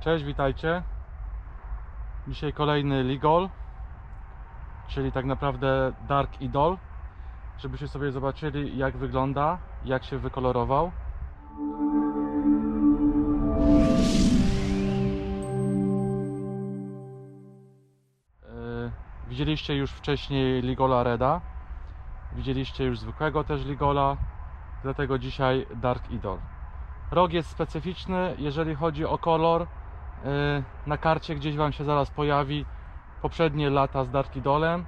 Cześć, witajcie. Dzisiaj kolejny Ligol, czyli tak naprawdę Dark Idol, żebyście sobie zobaczyli jak wygląda, jak się wykolorował. Yy, Widzieliście już wcześniej Ligola Reda, widzieliście już zwykłego też Ligola, dlatego dzisiaj Dark Idol. Rok jest specyficzny, jeżeli chodzi o kolor. Yy, Na karcie gdzieś Wam się zaraz pojawi poprzednie lata z Dark Idolem,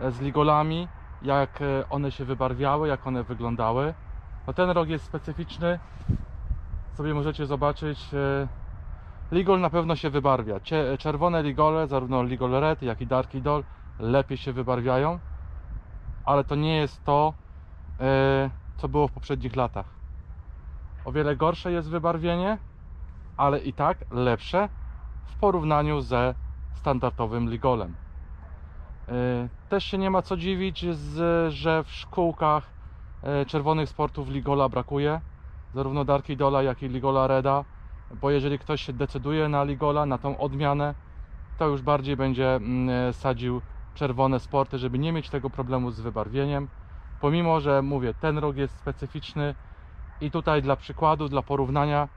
e, z Ligolami, jak e, one się wybarwiały, jak one wyglądały. No ten rok jest specyficzny, sobie możecie zobaczyć. e, Ligol na pewno się wybarwia. Czerwone Ligole, zarówno Ligol Red, jak i Dark Idol, lepiej się wybarwiają, ale to nie jest to, co było w poprzednich latach. O wiele gorsze jest wybarwienie, ale i tak lepsze w porównaniu ze standardowym ligolem. Yy, Też się nie ma co dziwić, że w szkółkach e, czerwonych sportów ligola brakuje, zarówno Dark Idola, jak i ligola Reda, bo jeżeli ktoś się decyduje na ligola, na tą odmianę, to już bardziej będzie mm, e, sadził czerwone sporty, żeby nie mieć tego problemu z wybarwieniem. Pomimo, że mówię, ten rok jest specyficzny, i tutaj dla przykładu, dla porównania e,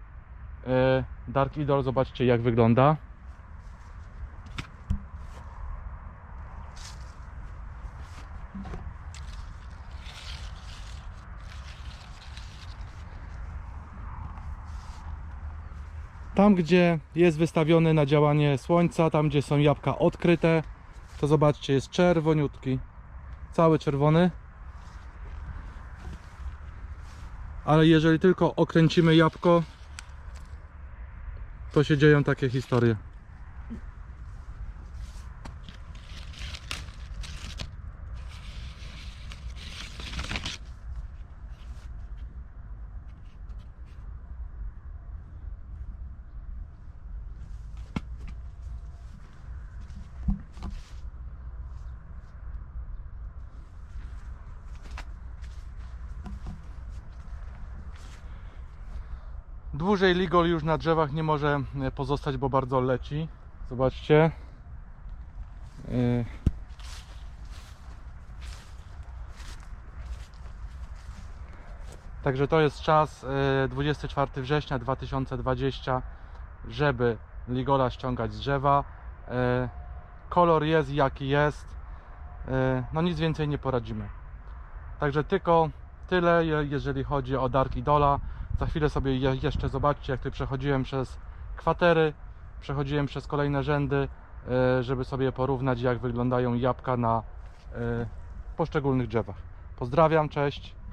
Dark Idol, zobaczcie jak wygląda. Tam gdzie jest wystawiony na działanie słońca, tam gdzie są jabłka odkryte, to zobaczcie jest czerwoniutki, cały czerwony. ale jeżeli tylko okręcimy jabłko, to się dzieją takie historie. Dłużej ligol już na drzewach nie może e, pozostać, bo bardzo leci. Zobaczcie. E, Także to jest czas e, 24 września 2020, żeby ligola ściągać z drzewa. E, Kolor jest jaki jest. E, No nic więcej nie poradzimy. Także tylko tyle, je- jeżeli chodzi o Dark Idola. Za chwilę sobie je- jeszcze zobaczcie, jak tu przechodziłem przez kwatery, przechodziłem przez kolejne rzędy, e, żeby sobie porównać, jak wyglądają jabłka na e, poszczególnych drzewach. Pozdrawiam, cześć.